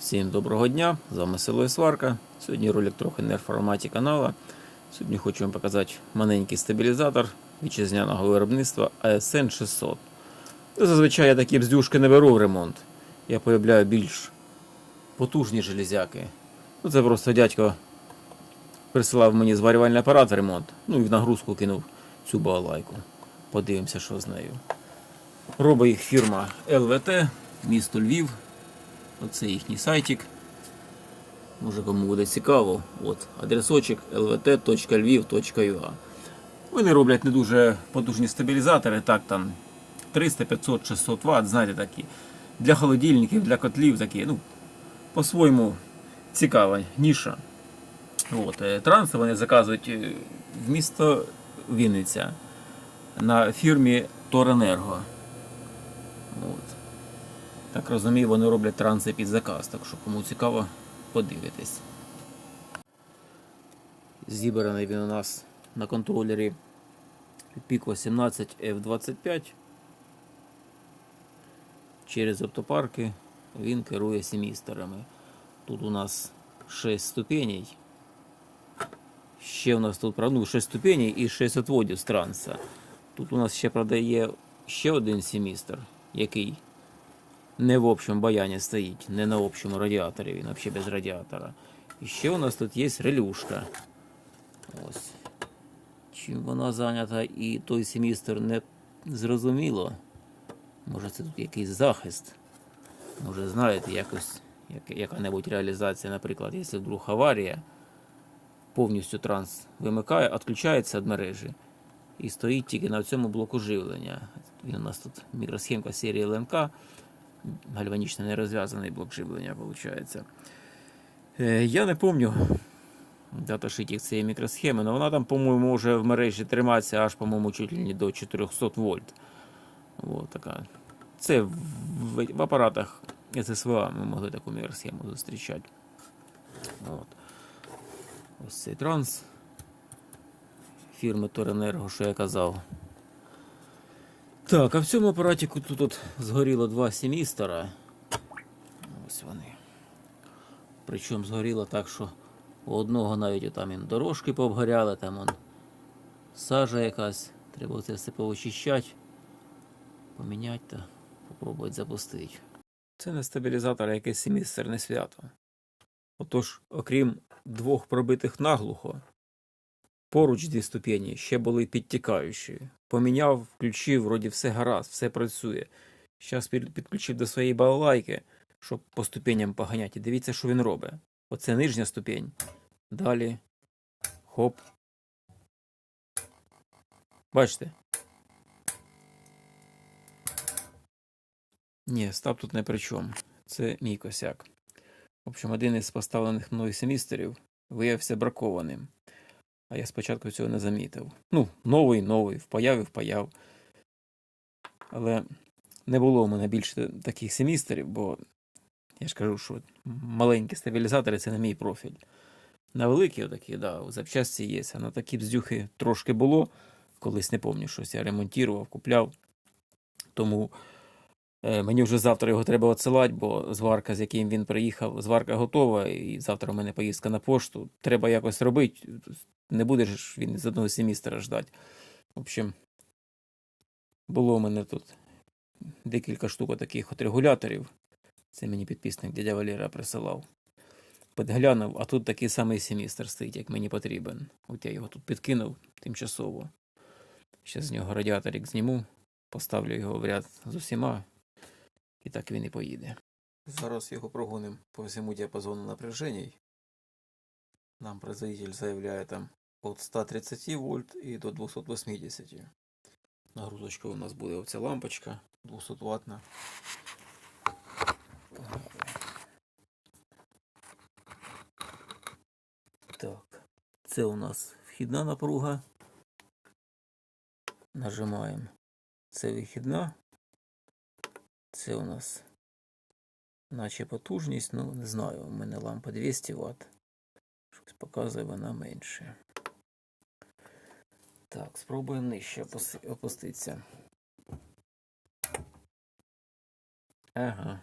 Всім доброго дня! З вами село і Сварка. Сьогодні ролик трохи не в форматі канала. Сьогодні хочу вам показати маленький стабілізатор вітчизняного виробництва ASN 600. Ну, Зазвичай я такі бздюшки не беру в ремонт. Я полюбляю більш потужні железяки. Ну, це просто дядько присилав мені зварювальний апарат в ремонт. Ну і в нагрузку кинув цю балалайку. Подивимося, що з нею. Робить їх фірма ЛВТ, місто Львів. Оце їхній сайтик. Може кому буде цікаво. От, адресочок lvt.lviv.ua. Вони роблять не дуже потужні стабілізатори, так там 300, 500, 600 Вт, знаєте такі. Для холодильників, для котлів такі, ну, по-своєму цікава ніша. От, е, транси вони заказують е, в місто Вінниця на фірмі Торенерго. От. Так розумію, вони роблять транси під заказ, так що кому цікаво, подивитись. Зібраний він у нас на контролері PIC 18 F25. Через оптопарки він керує семісторами. Тут у нас 6 ступеней. Ще у нас тут ну, 6 ступеней і 6 отводів з транса. Тут у нас ще правда, є ще один семістр, який не в общому баяні стоїть, не на общому радіаторі, він взагалі без радіатора. І ще у нас тут є релюшка. Ось. Чим вона зайнята і той семістр не зрозуміло. Може це тут якийсь захист. Може, знаєте, якось як- яка-небудь реалізація, наприклад, якщо вдруг аварія, повністю транс вимикає, відключається від мережі і стоїть тільки на цьому блоку живлення. У нас тут мікросхемка серії ЛМК, гальванічно не розв'язаний блок живлення, виходить. Е, я не пам'ятаю даташитів цієї мікросхеми, але вона там, по-моєму, може в мережі триматися аж, по-моєму, чуть ли не до 400 вольт. От така. Це в, в, в апаратах ССВА ми могли таку мікросхему зустрічати. От. Ось цей транс фірми Торенерго, що я казав. Так, а в цьому апараті тут, тут згоріло два семістера. Ось вони. Причому згоріло так, що у одного навіть там він дорожки пообгоряли, там он сажа якась. Треба це все повичищати, поміняти та попробувати запустити. Це не стабілізатор, а якесь семістерне свято. Отож, окрім двох пробитих наглухо, поруч дві ступені ще були підтікаючі. Поміняв, включив, вроді все гаразд, все працює. Зараз підключив до своєї балалайки, щоб по ступеням поганяти. Дивіться, що він робить. Оце нижня ступінь. Далі. Хоп. Бачите? Ні, став тут не при чому. Це мій косяк. В общем, один із поставлених мною семістерів виявився бракованим. А я спочатку цього не замітив. Ну, новий, новий, впаяв і впаяв. Але не було в мене більше таких семістерів, бо я ж кажу, що маленькі стабілізатори це не мій профіль. На великі отакі, да, у запчасті є. А на такі бздюхи трошки було. Колись не пам'ятаю, щось я ремонтував, купляв. Тому мені вже завтра його треба відсилати, бо зварка, з яким він приїхав, зварка готова, і завтра у мене поїздка на пошту. Треба якось робити. Не буде ж він з одного семістра ждати. В общем, було у мене тут декілька штук таких от регуляторів. Це мені підписник дядя Валера присилав. Підглянув, а тут такий самий семістр стоїть, як мені потрібен. От я його тут підкинув тимчасово. Ще з нього радіаторик зніму, поставлю його в ряд з усіма, і так він і поїде. Зараз його прогоним по всьому діапазону напряжень. Нам производитель заявляє там від 130 вольт і до 280. Нагрузочка у нас буде оця лампочка 200 ваттна. Так, це у нас вхідна напруга. Нажимаємо. Це вихідна. Це у нас наче потужність, ну не знаю, у мене лампа 200 Вт. Щось показує вона менше. Так, спробуємо нижче опуститися. Ага.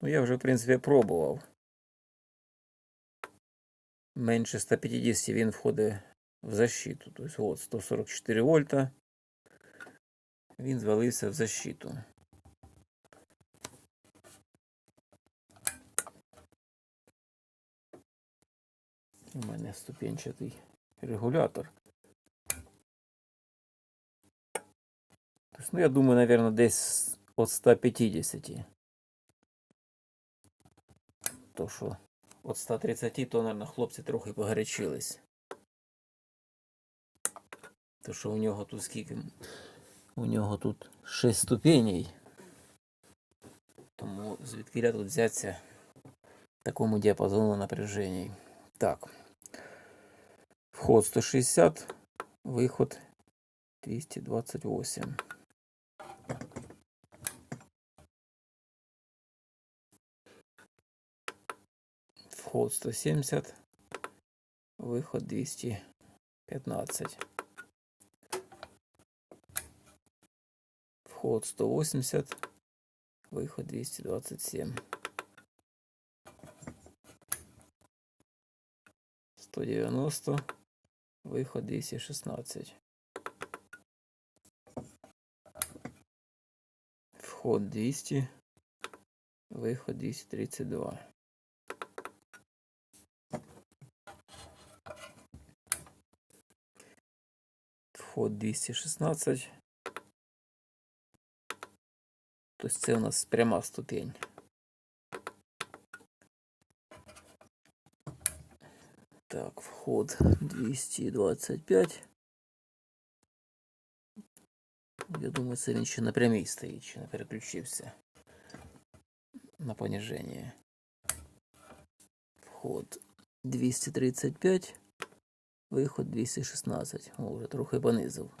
Ну, я вже, в принципі, пробував. Менше 150 він входить в защиту. Тобто, от 144 вольта. Він звалився в защиту. У мене ступенчатий регулятор. Ну, я думаю, наверное, десь от 150. То що от 130, то, наверное, хлопці трохи погарячились. То що у нього тут скільки? У нього тут 6 ступеней. Тому звідки тут взяться такому діапазону напряжений. Так. Вход 160, виход 228. Вход 170, виход 215. Вход 180, виход 227. 190, виход 216. Вход 200, виход 232. Вход 216. Тобто це у нас пряма ступень. Так, вход 225. Я думаю, це він ще на прямій стоїть, ще не переключився на понижение. Вход 235, виход 216. О, вже трохи понизив.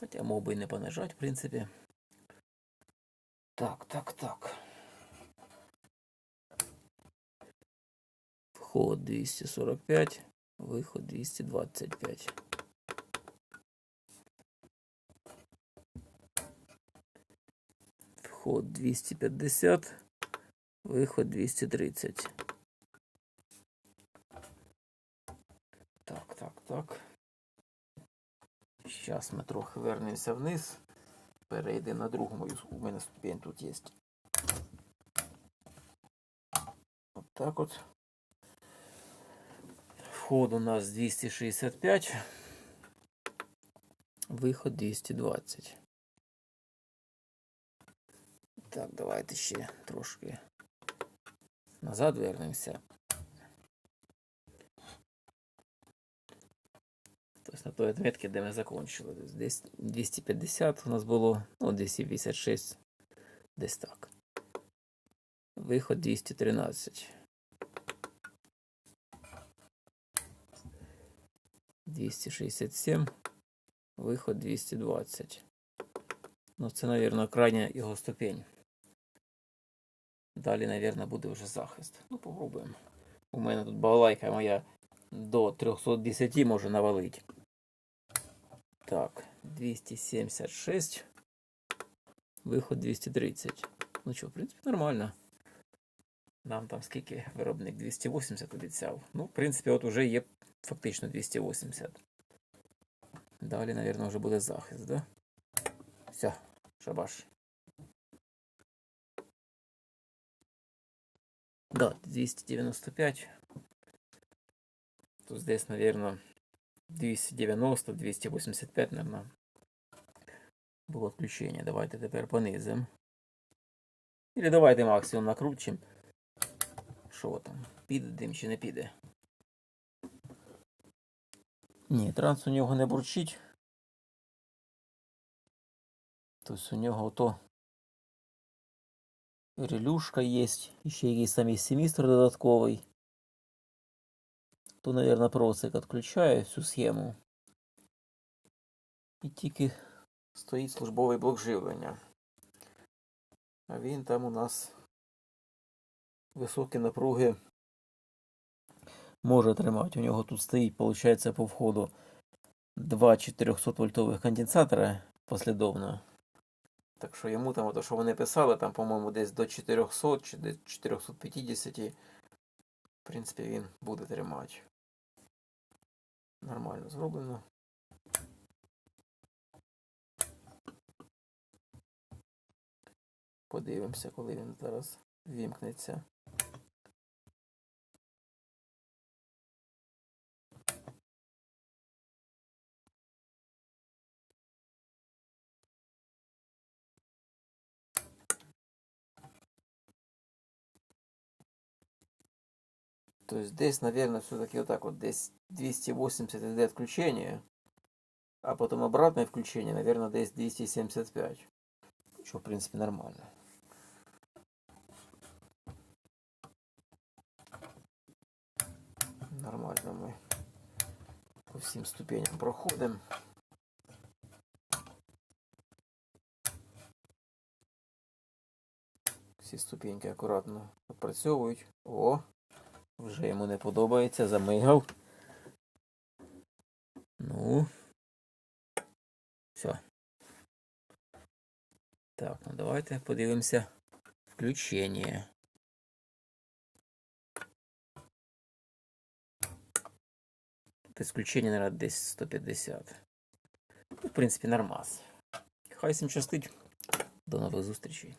Хоча мог би і не понижати, в принципі. Так, так, так. Вход 245, виход 225. Вход 250, виход 230. Так, так, так. Зараз ми трохи вернемося вниз. Перейдемо на другу мою. У мене ступень тут є. От от. Вход у нас 265. Виход 220. Так, давайте ще трошки назад вернемося. Тобто на той отметці, де ми закончили. Тобто Десь 250 у нас було, ну, 256, десь так. Виход 213. 267, виход 220. Ну, це, мабуть, крайня його ступень. Далі, мабуть, буде вже захист. Ну, попробуємо. У мене тут балалайка моя до 310 може навалити. Так, 276. Виход 230. Ну що, в принципі, нормально. Нам там скільки виробник 280 обіцяв. Ну, в принципі, от уже є фактично 280. Далі, мабуть, вже буде захист, да? Все, шабаш. Да, 295. Тут здесь, наверное, 290-285, наверное, було включення. Давайте тепер понизимо. Или давайте максимум накрутимо. Що там? Піде дим чи не піде? Ні, транс у нього не бурчить. Тобто у нього то релюшка є, ще якийсь там семістр додатковий. То, мабуть, просик відключає всю схему. І тільки стоїть службовий блок живлення. А він там у нас високі напруги може тримати. У нього тут стоїть, виходить, по входу два 400 вольтових конденсатора послідовно. Так що йому там, ото, що вони писали, там, по-моєму, десь до 400 чи десь 450. В принципі, він буде тримати. Нормально зроблено. Подивимося, коли він зараз вімкнеться. То есть здесь, наверное, все-таки вот так вот, здесь 280 идет включение, а потом обратное включение, наверное, здесь 275. Что, в принципе, нормально. Нормально мы по всем ступеням проходим. Всі ступеньки акуратно опрацьовують. О! Вже йому не подобається, замигав. Ну. Все. Так, ну давайте подивимося включення. Тут включення, наверное, десь 150. Ну, в принципі, нормас. Хай всім щастить. До нових зустрічей.